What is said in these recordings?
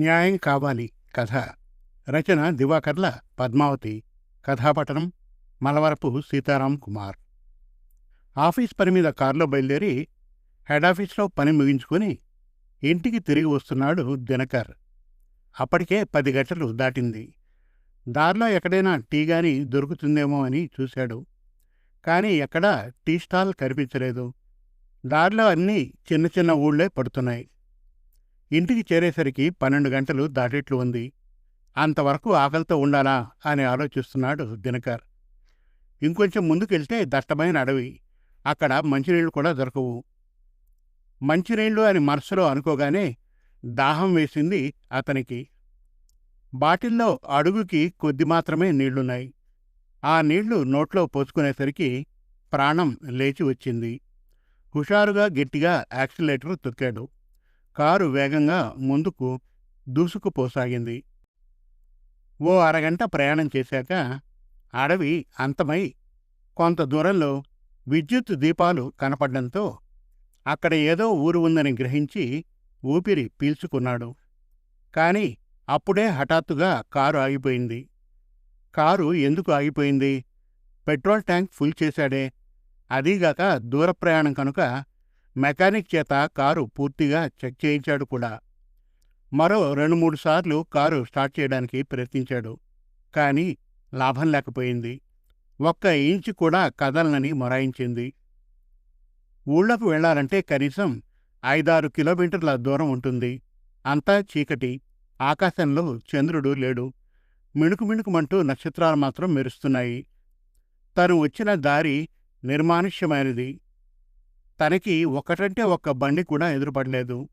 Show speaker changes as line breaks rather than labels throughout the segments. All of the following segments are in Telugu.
న్యాయం కావాలి. కథ. రచన దివాకర్ల పద్మావతి. కథాపఠనం మలవరపు సీతారాం కుమార్. ఆఫీస్ పని మీద కారులో బయలుదేరి హెడ్ ఆఫీస్లో పని ముగించుకొని ఇంటికి తిరిగి వస్తున్నాడు దినకర్. అప్పటికే పది గంటలు దాటింది. దారిలో ఎక్కడైనా టీ గాని దొరుకుతుందేమో అని చూశాడు. కానీ ఎక్కడా టీ స్టాల్ కనిపించలేదు. దారిలో అన్నీ చిన్న చిన్న ఊళ్ళే పడుతున్నాయి. ఇంటికి చేరేసరికి పన్నెండు గంటలు దాటేట్లు ఉంది. అంతవరకు ఆకలితో ఉండాలా? అని ఆలోచిస్తున్నాడు దినకర్. ఇంకొంచెం ముందుకెళ్తే దట్టమైన అడవి. అక్కడ మంచినీళ్ళు కూడా దొరకవు. మంచినీళ్ళు అని మనసులో అనుకోగానే దాహం వేసింది అతనికి. బాటిల్లో అడుగుకి కొద్ది మాత్రమే నీళ్ళున్నాయి ఆ నీళ్ళు నోట్లో పోసుకునేసరికి ప్రాణం లేచి వచ్చింది. హుషారుగా గట్టిగా యాక్సిలేటర్ తొక్కాడు. కారు వేగంగా ముందుకు దూసుకుపోసాగింది. ఓ అరగంట ప్రయాణం చేశాక అడవి అంతమై కొంత దూరంలో విద్యుత్ దీపాలు కనపడ్డంతో అక్కడ ఏదో ఊరు ఉందని గ్రహించి ఊపిరి పీల్చుకున్నాడు. కాని అప్పుడే హఠాత్తుగా కారు ఆగిపోయింది. కారు ఎందుకు ఆగిపోయింది? పెట్రోల్ ట్యాంక్ ఫుల్ చేశాడే. అదీగాక దూర ప్రయాణం కనుక మెకానిక్ చేత కారు పూర్తిగా చెక్ చేయించాడు కూడా. మరో రెండు మూడు సార్లు కారు స్టార్ట్ చేయడానికి ప్రయత్నించాడు. కానీ లాభం లేకపోయింది. ఒక్క ఇంచు కూడా కదలనని మొరాయించింది. ఊళ్ళకు వెళ్ళాలంటే కనీసం ఐదారు కిలోమీటర్ల దూరం ఉంటుంది. అంతా చీకటి. ఆకాశంలో చంద్రుడు లేడు. మిణుకు మిణుకుమంటూ నక్షత్రాలు మాత్రం మెరుస్తున్నాయి. తను వచ్చిన దారి నిర్మానుష్యమైనది. తనకి ఒకటంటే ఒక్క బండి కూడా ఎదురుపడలేదు.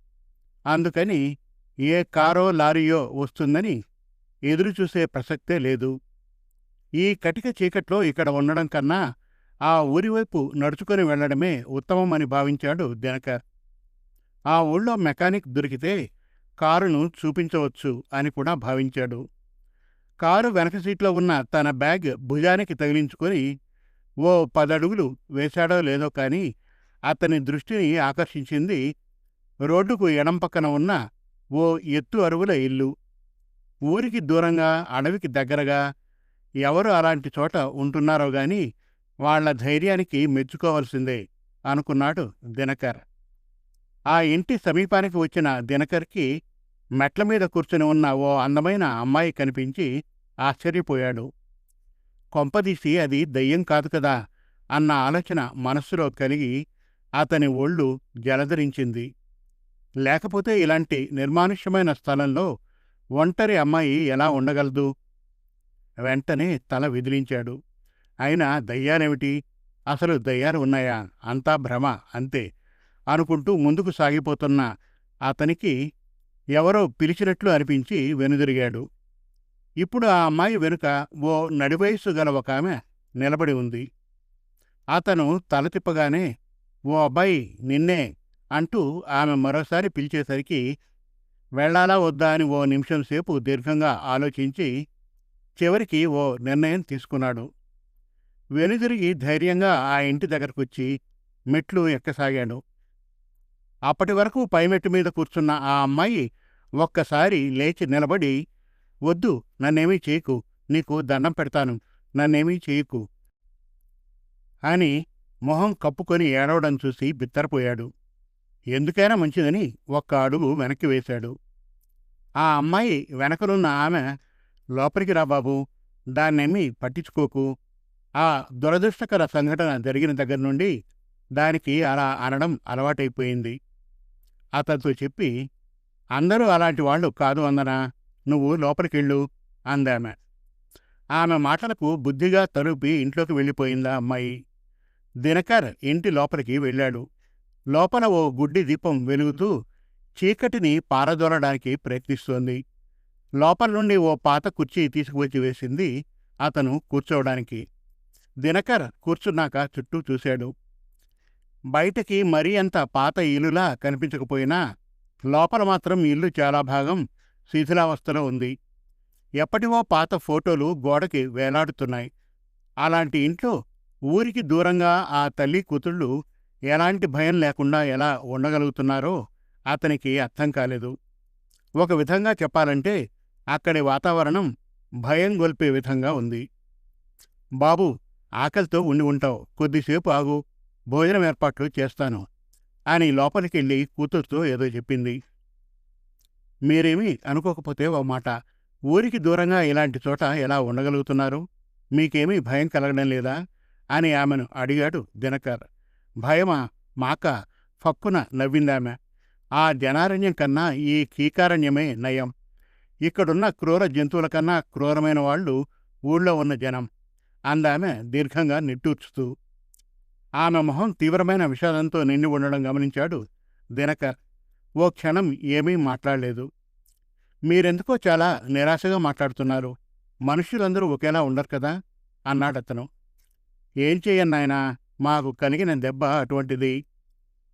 అందుకని ఏ కారో లారీయో వస్తుందని ఎదురుచూసే ప్రసక్తే లేదు. ఈ కటిక చీకట్లో ఇక్కడ ఉండడం కన్నా ఆ ఊరివైపు నడుచుకొని వెళ్ళడమే ఉత్తమమని భావించాడు దినకర్. ఆ ఊళ్ళో మెకానిక్ దొరికితే కారును చూపించవచ్చు అని కూడా భావించాడు. కారు వెనక సీట్లో ఉన్న తన బ్యాగ్ భుజానికి తగిలించుకొని ఓ పదడుగులు వేశాడో లేదో కానీ అతని దృష్టిని ఆకర్షించింది రోడ్డుకు ఎడం పక్కన ఉన్న ఓ ఎత్తు అరువుల ఇల్లు. ఊరికి దూరంగా అడవికి దగ్గరగా ఎవరు అలాంటి చోట ఉంటున్నారో గాని వాళ్ళ ధైర్యానికి మెచ్చుకోవాల్సిందే అనుకున్నాడు దినకర్. ఆ ఇంటి సమీపానికి వచ్చిన దినకర్కి మెట్ల మీద కూర్చుని ఉన్న ఓ అందమైన అమ్మాయి కనిపించి ఆశ్చర్యపోయాడు. కొంపదీసి అది దయ్యం కాదు కదా అన్న ఆలోచన మనస్సులో కలిగి అతని ఒళ్ళు జలధరించింది లేకపోతే ఇలాంటి నిర్మానుష్యమైన స్థలంలో ఒంటరి అమ్మాయి ఎలా ఉండగలదు? వెంటనే తల విదిలించాడు. అయినా దయ్యాలేమిటి? అసలు దయ్యాలు ఉన్నాయా? అంతా భ్రమ అంతే. అనుకుంటూ ముందుకు సాగిపోతున్న అతనికి ఎవరో పిలిచినట్లు అనిపించి వెనుదిరిగాడు. ఇప్పుడు ఆ అమ్మాయి వెనుక ఓ నడివయస్సు గల ఒక ఆమె నిలబడి ఉంది. అతను తల తిప్పగానే ఓ అబ్బాయి నిన్నే అంటూ ఆమె మరోసారి పిలిచేసరికి వెళ్ళాలా వద్దా? అని ఓ నిమిషం సేపు దీర్ఘంగా ఆలోచించి చివరికి ఓ నిర్ణయం తీసుకున్నాడు. వెనుదిరిగి ధైర్యంగా ఆ ఇంటి దగ్గరకొచ్చి మెట్లు ఎక్కసాగాడు. అప్పటి వరకు పైమెట్టు మీద కూర్చున్న ఆ అమ్మాయి ఒక్కసారి లేచి నిలబడి వద్దు నన్నేమీ చేయకు నీకు దండం పెడతాను నన్నేమీ చేయకు అని మొహం కప్పుకొని ఏడవడం చూసి బిత్తరపోయాడు. ఎందుకైనా మంచిదని ఒక్క అడుగు వెనక్కి వేశాడు. ఆ అమ్మాయి వెనకనున్న ఆమె లోపలికి రా బాబు దాన్నేమీ పట్టించుకోకు. ఆ దురదృష్టకర సంఘటన జరిగిన దగ్గర నుండి దానికి అలా అనడం అలవాటైపోయింది. అతనితో చెప్పి అందరూ అలాంటి వాళ్ళు కాదు అందనా నువ్వు లోపలికెళ్ళు అందామె. ఆమె మాటలకు బుద్ధిగా తలుపి ఇంట్లోకి వెళ్ళిపోయిందా అమ్మాయి. దినకర్ ఇంటి లోపలికి వెళ్ళాడు. లోపల ఓ గుడ్డి దీపం వెలుగుతూ చీకటిని పారదోలడానికి ప్రయత్నిస్తోంది. లోపల నుండి ఓ పాత కుర్చీ తీసుకువచ్చి వేసింది అతను కూర్చోవడానికి. దినకర్ కూర్చున్నాక చుట్టూ చూశాడు. బయటకి మరీ అంత పాత ఇల్లులా కనిపించకపోయినా లోపల మాత్రం ఇల్లు చాలా భాగం శిథిలావస్థలో ఉంది. ఎప్పటివో పాత ఫోటోలు గోడకి వేలాడుతున్నాయి. అలాంటి ఇంట్లో ఊరికి దూరంగా ఆ తల్లి కూతుళ్ళు ఎలాంటి భయం లేకుండా ఎలా ఉండగలుగుతున్నారో అతనికి అర్థం కాలేదు. ఒక విధంగా చెప్పాలంటే అక్కడి వాతావరణం భయం గొల్పే విధంగా ఉంది. బాబు ఆకలితో ఉండి ఉంటావు. కొద్దిసేపు ఆగు. భోజనం ఏర్పాట్లు చేస్తాను అని లోపలికెళ్ళి కూతురుతో ఏదో చెప్పింది. మీరేమీ అనుకోకపోతే ఓ మాట. ఊరికి దూరంగా ఇలాంటి చోట ఎలా ఉండగలుగుతున్నారు? మీకేమీ భయం కలగడం లేదా? అని ఆమెను అడిగాడు దినకర్. భయమా? మాక? ఫక్కున నవ్విందామె. ఆ జనారణ్యం కన్నా ఈ కీకారణ్యమే నయం. ఇక్కడున్న క్రూర జంతువుల కన్నా క్రూరమైన వాళ్ళు ఊళ్ళో ఉన్న జనం అందామె దీర్ఘంగా నిట్టూర్చుతూ. ఆమె మొహం తీవ్రమైన విషాదంతో నిండి ఉండడం గమనించాడు దినకర్. ఓ క్షణం ఏమీ మాట్లాడలేదు. మీరెందుకో చాలా నిరాశగా మాట్లాడుతున్నారు. మనుషులందరూ ఒకేలా ఉండరు కదా? అన్నాడతను. ఏం చెయ్యను నాయనా? మాకు కలిగిన దెబ్బ అటువంటిది.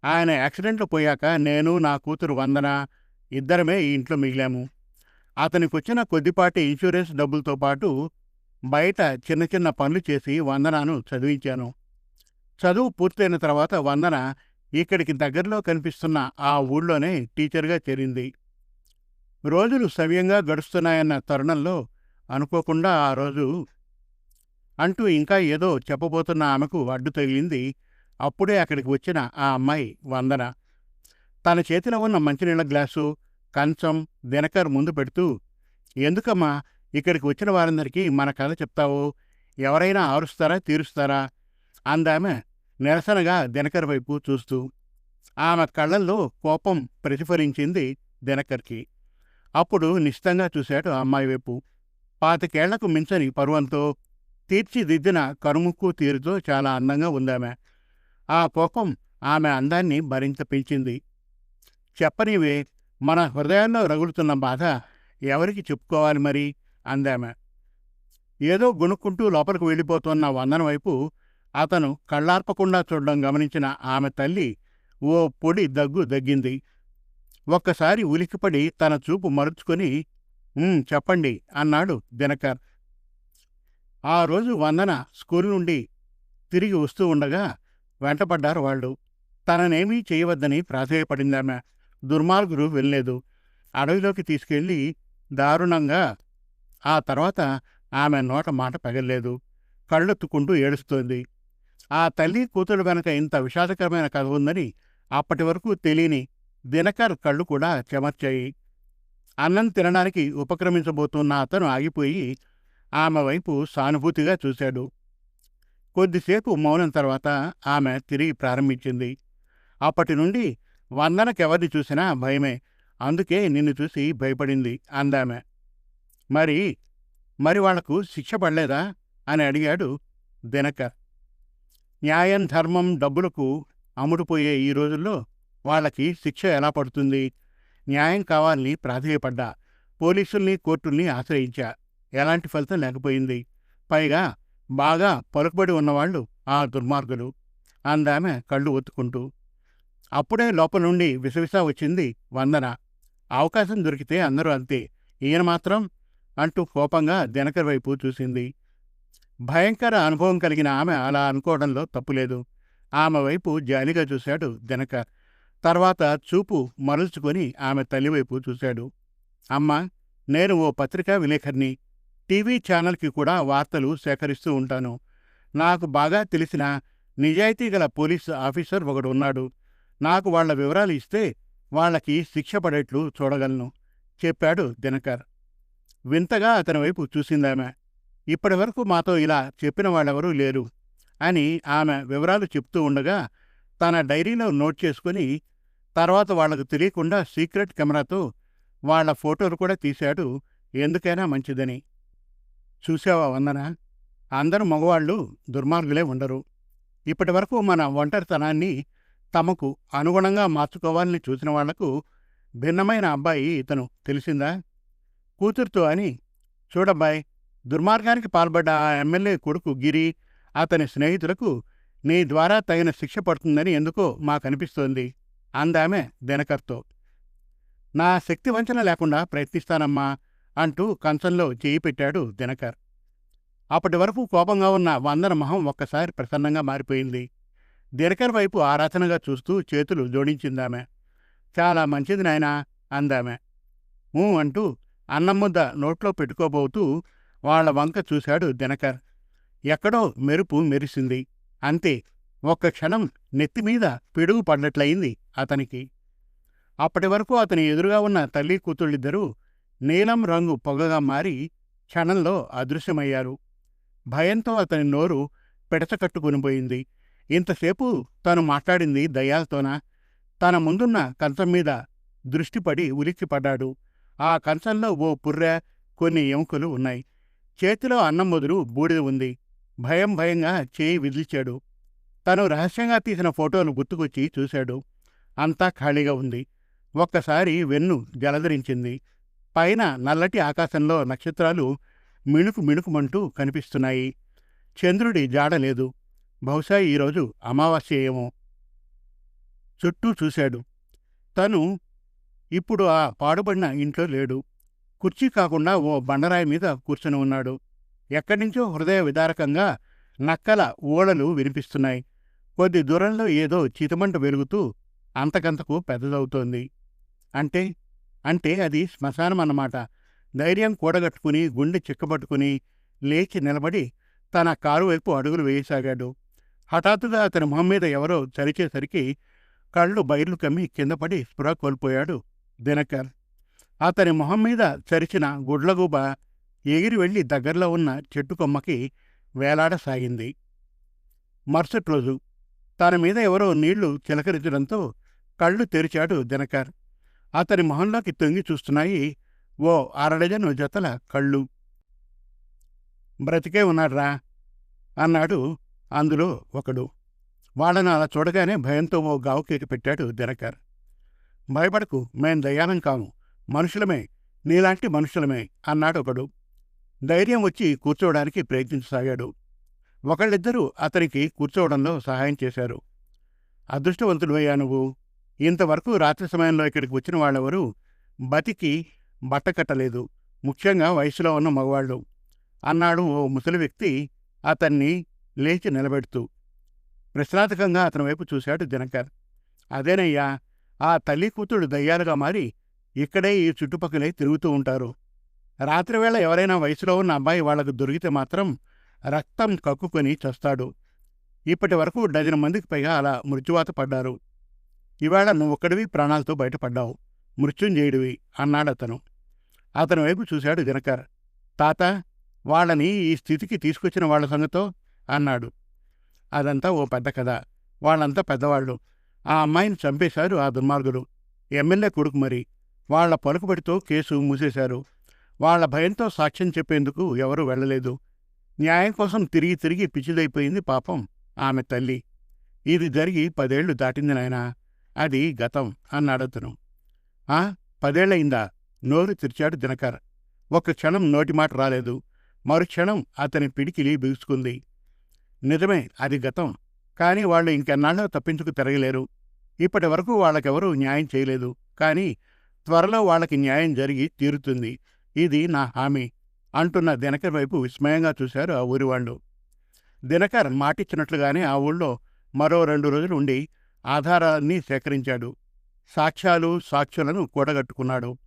ఆయన యాక్సిడెంట్లో పోయాక నేను నా కూతురు వందన ఇద్దరమే ఈ ఇంట్లో మిగిలాము. అతనికి వచ్చిన కొద్దిపాటి ఇన్సూరెన్స్ డబ్బులతో పాటు బయట చిన్న చిన్న పనులు చేసి వందనాను చదివించాను. చదువు పూర్తయిన తర్వాత వందన ఇక్కడికి దగ్గరలో కనిపిస్తున్న ఆ ఊళ్ళోనే టీచర్గా చేరింది. రోజులు సవ్యంగా గడుస్తున్నాయన్న తరుణంలో అనుకోకుండా ఆ రోజు అంటూ ఇంకా ఏదో చెప్పబోతున్న ఆమెకు అడ్డు తగిలింది. అప్పుడే అక్కడికి వచ్చిన ఆ అమ్మాయి వందన. తన చేతిలో ఉన్న మంచినీళ్ళ గ్లాసు కంచం దినకర్ ముందు పెడుతూ ఎందుకమ్మా ఇక్కడికి వచ్చిన వారందరికీ మన కథ చెప్తావు? ఎవరైనా ఆరుస్తారా తీరుస్తారా? అందామె నిరసనగా దినకర్ వైపు చూస్తూ. ఆమె కళ్ళల్లో కోపం ప్రతిఫలించింది దినకర్కి. అప్పుడు నిశ్చితంగా చూశాడు అమ్మాయి వైపు. పాతికేళ్ళకు మించని పరువంతో తీర్చిదిద్దిన కరుముక్కు తీరుతో చాలా అందంగా ఉందామె. ఆ కోపం ఆమె అందాన్ని మరింత పెంచింది. చెప్పనివే మన హృదయాల్లో రగులుతున్న బాధ ఎవరికి చెప్పుకోవాలి మరి? అందామె. ఏదో గుణుక్కుంటూ లోపలికి వెళ్ళిపోతున్న వందన వైపు అతను కళ్ళార్పకుండా చూడడం గమనించిన ఆమె తల్లి ఓ పొడి దగ్గు దగ్గింది. ఒక్కసారి ఉలికిపడి తన చూపు మరుచుకొని చెప్పండి అన్నాడు దినకర్. ఆ రోజు వందన స్కూల్ నుండి తిరిగి వస్తూ ఉండగా వెంటపడ్డారు వాళ్ళు. తననేమీ చేయవద్దని ప్రాధేయపడిందామె. దుర్మార్గులు వెళ్ళలేదు. అడవిలోకి తీసుకెళ్ళి దారుణంగా ఆ తర్వాత ఆమె నోట మాట పగల్లేదు. కళ్ళెత్తుకుంటూ ఏడుస్తోంది. ఆ తల్లి కూతురు వెనక ఇంత విషాదకరమైన కథ ఉందని అప్పటి వరకు తెలియని దినకర్ కళ్ళు కూడా చెమర్చాయి. అన్నం తినడానికి ఉపక్రమించబోతున్న అతను ఆగిపోయి ఆమె వైపు సానుభూతిగా చూశాడు. కొద్దిసేపు మౌనం తర్వాత ఆమె తిరిగి ప్రారంభించింది. అప్పటి నుండి వందనకెవరిని చూసినా భయమే. అందుకే నిన్ను చూసి భయపడింది అందామె. మరి మరి వాళ్ళకు శిక్ష పడలేదా? అని అడిగాడు దినకర్. న్యాయం ధర్మం డబ్బులకు అమ్ముడుపోయే ఈ రోజుల్లో వాళ్ళకి శిక్ష ఎలా పడుతుంది? న్యాయం కావాలని ప్రాధేయపడ్డా. పోలీసుల్ని కోర్టుల్ని ఆశ్రయించా. ఎలాంటి ఫలితం లేకపోయింది. పైగా బాగా పలుకుబడి ఉన్నవాళ్ళు ఆ దుర్మార్గులు. అందామె కళ్ళు ఒత్తుకుంటూ అప్పుడే లోపల నుండి విసవిసా వచ్చింది వందన. అవకాశం దొరికితే అందరూ అంతే. ఈయన మాత్రం అంటూ కోపంగా దినకర్ వైపు చూసింది. భయంకర అనుభవం కలిగిన ఆమె అలా అనుకోవడంలో తప్పులేదు. ఆమె వైపు జాలిగా చూశాడు దినకర్. తర్వాత చూపు మరల్చుకొని ఆమె తల్లివైపు చూశాడు. అమ్మా నేను ఓ పత్రికా విలేకరిని. టీవీ ఛానల్కి కూడా వార్తలు సేకరిస్తూ ఉంటాను. నాకు బాగా తెలిసిన నిజాయితీ గల పోలీసు ఆఫీసర్ ఒకడు ఉన్నాడు. నాకు వాళ్ళ వివరాలు ఇస్తే వాళ్ళకి శిక్ష పడేట్లు చూడగలను చెప్పాడు దినకర్. వింతగా అతని వైపు చూసిందామె. ఇప్పటి వరకు మాతో ఇలా చెప్పిన వాళ్ళెవరూ లేరు అని ఆమె వివరాలు చెప్తూ ఉండగా తన డైరీలో నోట్ చేసుకుని తర్వాత వాళ్ళకు తెలియకుండా సీక్రెట్ కెమెరాతో వాళ్ళ ఫోటోలు కూడా తీశాడు. ఎందుకైనా మంచిదని. చూసావా వందన? అందరూ మగవాళ్ళు దుర్మార్గులే ఉండరు. ఇప్పటి వరకు మన ఒంటరితనాన్ని తమకు అనుగుణంగా మార్చుకోవాలని చూసిన వాళ్ళకు భిన్నమైన అబ్బాయి ఇతను. తెలిసిందా? కూతురుతో అని చూడబ్బాయ్ దుర్మార్గానికి పాల్పడ్డ ఆ ఎమ్మెల్యే కొడుకు గిరి అతని స్నేహితులకు నీ ద్వారా తగిన శిక్ష పడుతుందని ఎందుకో మాకనిపిస్తోంది అందామె దినకర్తో. నా శక్తి వంచన లేకుండా ప్రయత్నిస్తానమ్మా. అంటూ కంచంలో చేయి పెట్టాడు దినకర్. అప్పటి వరకు కోపంగా ఉన్న వందన మొహం ఒక్కసారి ప్రసన్నంగా మారిపోయింది. దినకర్ వైపు ఆరాధనగా చూస్తూ చేతులు జోడించిందామె. చాలా మంచిది నాయనా అందామె. ఊ అంటూ అన్నం ముద్ద నోట్లో పెట్టుకోబోతూ వాళ్ళ వంక చూశాడు దినకర్. ఎక్కడో మెరుపు మెరిసింది. అంతే ఒక్క క్షణం నెత్తిమీద పిడుగు పడ్డట్లయింది అతనికి. అప్పటి వరకు అతని ఎదురుగా ఉన్న తల్లి కూతుళ్ళిద్దరూ నీలం రంగు పొగగా మారి క్షణంలో అదృశ్యమయ్యారు. భయంతో అతని నోరు పెడచకట్టుకుని పోయింది. ఇంతసేపు తను మాట్లాడింది దయ్యాలతోనా తన ముందున్న కంచం మీద దృష్టిపడి ఉలిక్కిపడ్డాడు. ఆ కంచంలో ఓ పుర్రె కొన్ని ఎముకలు ఉన్నాయి. చేతిలో అన్నం మొదలు బూడిద ఉంది. భయం భయంగా చేయి విదిల్చాడు. తను రహస్యంగా తీసిన ఫోటోను గుర్తుకొచ్చి చూశాడు. అంతా ఖాళీగా ఉంది. ఒక్కసారి వెన్ను జలధరించింది పైన నల్లటి ఆకాశంలో నక్షత్రాలు మిణుకు మిణుకుమంటూ కనిపిస్తున్నాయి. చంద్రుడి జాడలేదు బహుశా ఈరోజు అమావాస్య ఏమో చుట్టూ చూశాడు. తను ఇప్పుడు ఆ పాడుబడిన ఇంట్లో లేడు. కుర్చీ కాకుండా ఓ బండరాయి మీద కూర్చుని ఉన్నాడు. ఎక్కడినుంచో హృదయ విదారకంగా నక్కల ఓడలు వినిపిస్తున్నాయి. కొద్ది దూరంలో ఏదో చితమంట వెలుగుతూ అంతకంతకు పెద్దదవుతోంది. అంటే అంటే అది శ్మశానం అన్నమాట ధైర్యం కూడగట్టుకుని గుండె చిక్కబట్టుకుని లేచి నిలబడి తన కారు వైపు అడుగులు వేయసాగాడు. హఠాత్తుగా అతని మొహం మీద ఎవరో చరిచేసరికి కళ్ళు బయర్లు కమ్మి కిందపడి స్పృహ కోల్పోయాడు దినకర్. అతని మొహం మీద చరిచిన గుడ్లగూబ ఎగిరి వెళ్ళి దగ్గరలో ఉన్న చెట్టు కొమ్మకి వేలాడసాగింది. మరుసటి రోజు తన మీద ఎవరో నీళ్ళు చిలకరించడంతో కళ్ళు తెరిచాడు దినకర్. అతని మొహంలోకి తొంగి చూస్తున్నాయి. ఓ అరడజను జతల కళ్ళు. బ్రతికే ఉన్నాడ్రా అన్నాడు అందులో ఒకడు. వాళ్ళను అలా చూడగానే భయంతో ఓ గావుకేకి పెట్టాడు దినకర్. భయపడకు మేం దయ్యాలం కాము. మనుషులమే నీలాంటి మనుషులమే అన్నాడు ఒకడు. ధైర్యం వచ్చి కూర్చోవడానికి ప్రయత్నించసాగాడు. ఒకళ్ళిద్దరూ అతనికి కూర్చోవడంలో సహాయం చేశారు. అదృష్టవంతుడువయ్యా నువ్వు ఇంతవరకు రాత్రి సమయంలో ఇక్కడికి వచ్చిన వాళ్ళెవరు బతికి బట్టకట్టలేదు ముఖ్యంగా వయసులో ఉన్న మగవాళ్ళు. అన్నాడు ఓ ముసలి వ్యక్తి అతన్ని లేచి నిలబెడుతూ. ప్రశ్నార్థకంగా అతని వైపు చూశాడు దినకర్. అదేనయ్యా ఆ తల్లి కూతుడు దయ్యాలుగా మారి ఇక్కడే ఈ చుట్టుపక్కలే తిరుగుతూ ఉంటారు. రాత్రివేళ ఎవరైనా వయసులో ఉన్న అబ్బాయి వాళ్ళకు దొరికితే మాత్రం రక్తం కక్కుకొని చస్తాడు. ఇప్పటి వరకు డజన్ మందికి పైగా అలా మృత్యువాత పడ్డారు. ఇవాళ నువ్వొక్కడివి ప్రాణాలతో బయటపడ్డావు. మృత్యుంజయుడివి అన్నాడతను అతని. వైపు చూశాడు దినకర్. తాత వాళ్ళని ఈ స్థితికి తీసుకొచ్చిన వాళ్ళ సంగతో అన్నాడు. అదంతా ఓ పెద్ద కథ. వాళ్ళంతా పెద్దవాళ్ళు. ఆ అమ్మాయిని చంపేశారు ఆ దుర్మార్గులు. ఎమ్మెల్యే కొడుకు మరి. వాళ్ళ పలుకుబడితో కేసు మూసేశారు. వాళ్ళ భయంతో సాక్ష్యం చెప్పేందుకు ఎవరూ వెళ్ళలేదు. న్యాయం కోసం తిరిగి తిరిగి పిచ్చిదైపోయింది పాపం ఆమె తల్లి. ఇది జరిగి పదేళ్ళు దాటింది నాయనా. అది గతం అన్నాడతను. ఆ పదేళ్ళయిందా నోరు తెరిచాడు దినకర్. ఒక క్షణం నోటిమాట రాలేదు. మరుక్షణం అతని పిడికిలి బిగుసుకుంది. నిజమే అది గతం. కానీ వాళ్ళు ఇంకెన్నాళ్ళో తప్పించుకు తిరగలేరు. ఇప్పటి వరకు వాళ్ళకెవరూ న్యాయం చేయలేదు. కానీ త్వరలో వాళ్ళకి న్యాయం జరిగి తీరుతుంది. ఇది నా హామీ అంటున్న దినకర్ వైపు విస్మయంగా చూశారు ఆ ఊరివాళ్ళు. దినకర్ మాటిచ్చినట్లుగానే ఆ ఊళ్ళో మరో రెండు రోజులు ఉండి ఆధారాలన్నీ సేకరించాడు. సాక్ష్యాలు సాక్షులను కూడగట్టుకున్నాడు.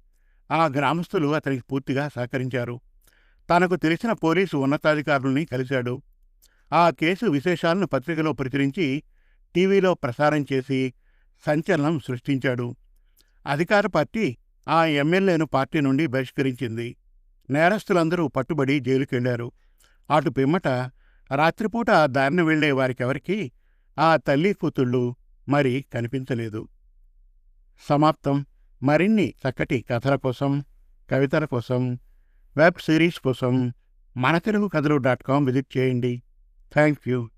ఆ గ్రామస్తులు అతనికి పూర్తిగా సహకరించారు. తనకు తెలిసిన పోలీసు ఉన్నతాధికారుల్ని కలిశాడు. ఆ కేసు విశేషాలను పత్రికలో ప్రచురించి టీవీలో ప్రసారం చేసి సంచలనం సృష్టించాడు. అధికార పార్టీ ఆ ఎమ్మెల్యేను పార్టీ నుండి బహిష్కరించింది. నేరస్తులందరూ పట్టుబడి జైలుకెళ్ళారు. అటు పిమ్మట రాత్రిపూట ఆ దారిన వెళ్ళే వారికెవరికీ ఆ తల్లి కూతుళ్ళు మరి కనిపించలేదు. సమాప్తం. మరిన్ని చక్కటి కథల కోసం కవితల కోసం వెబ్ సిరీస్ కోసం మన Telugu Kathalu dot com visit చేయండి. Thank you.